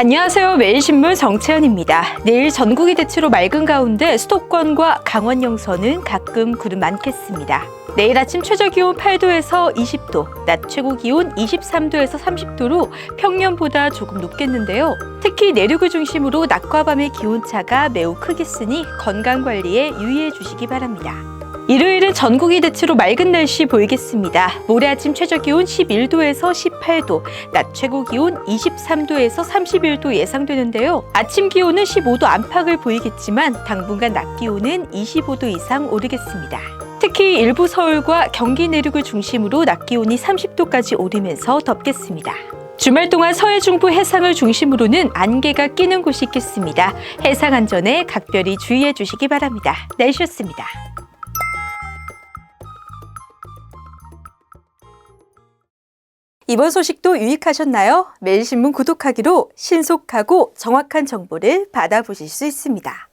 안녕하세요. 매일신문 정채연입니다. 내일 전국이 대체로 맑은 가운데 수도권과 강원 영서는 가끔 구름 많겠습니다. 내일 아침 최저 기온 8도에서 20도, 낮 최고 기온 23도에서 30도로 평년보다 조금 높겠는데요. 특히 내륙을 중심으로 낮과 밤의 기온차가 매우 크겠으니 건강 관리에 유의해 주시기 바랍니다. 일요일은 전국이 대체로 맑은 날씨 보이겠습니다. 모레 아침 최저 기온 11도에서 18도, 낮 최고 기온 23도에서 31도 예상되는데요. 아침 기온은 15도 안팎을 보이겠지만 당분간 낮 기온은 25도 이상 오르겠습니다. 특히 일부 서울과 경기 내륙을 중심으로 낮 기온이 30도까지 오르면서 덥겠습니다. 주말 동안 서해 중부 해상을 중심으로는 안개가 끼는 곳이 있겠습니다. 해상 안전에 각별히 주의해 주시기 바랍니다. 날씨였습니다. 이번 소식도 유익하셨나요? 매일신문 구독하기로 신속하고 정확한 정보를 받아보실 수 있습니다.